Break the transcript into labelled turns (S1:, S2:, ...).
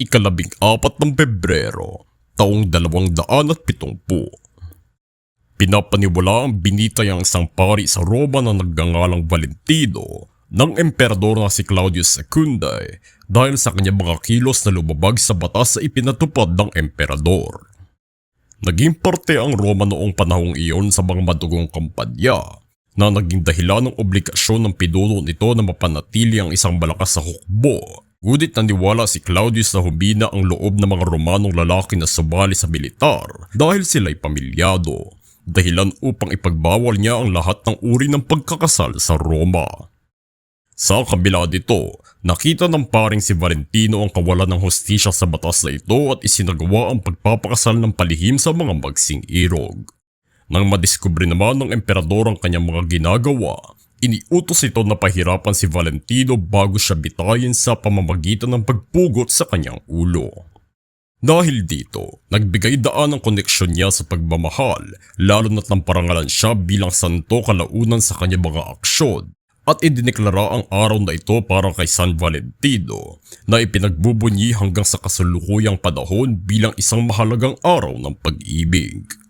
S1: ikalabing apat ng Pebrero, taong dalawang daan at pitongpu. Pinapaniwala ang binitay ang isang pari sa Roma na nagngangalang Valentino ng emperador na si Claudius II dahil sa kanyang mga kilos na lumabag sa batas sa ipinatupad ng emperador. Naging parte ang Roma noong panahong iyon sa mga madugong kampanya na naging dahilan ng obligasyon ng pinuno nito na mapanatili ang isang malakas sa hukbo. Ngunit naniwala si Claudius na humina ang loob ng mga Romanong lalaki na sumali sa militar dahil sila'y pamilyado. Dahilan upang ipagbawal niya ang lahat ng uri ng pagkakasal sa Roma. Sa kabila dito, nakita ng paring si Valentino ang kawalan ng hostisya sa batas na ito at isinagawa ang pagpapakasal ng palihim sa mga magsing irog. Nang madiskubre naman ng emperador ang kanyang mga ginagawa, iniutos ito na pahirapan si Valentino bago siya bitayin sa pamamagitan ng pagpugot sa kanyang ulo. Dahil dito, nagbigay daan ang koneksyon niya sa pagmamahal, lalo na't nang parangalan siya bilang santo kalaunan sa kanyang mga aksyon at idineklara ang araw na ito para kay San Valentino na ipinagbubunyi hanggang sa kasalukuyang panahon bilang isang mahalagang araw ng pag-ibig.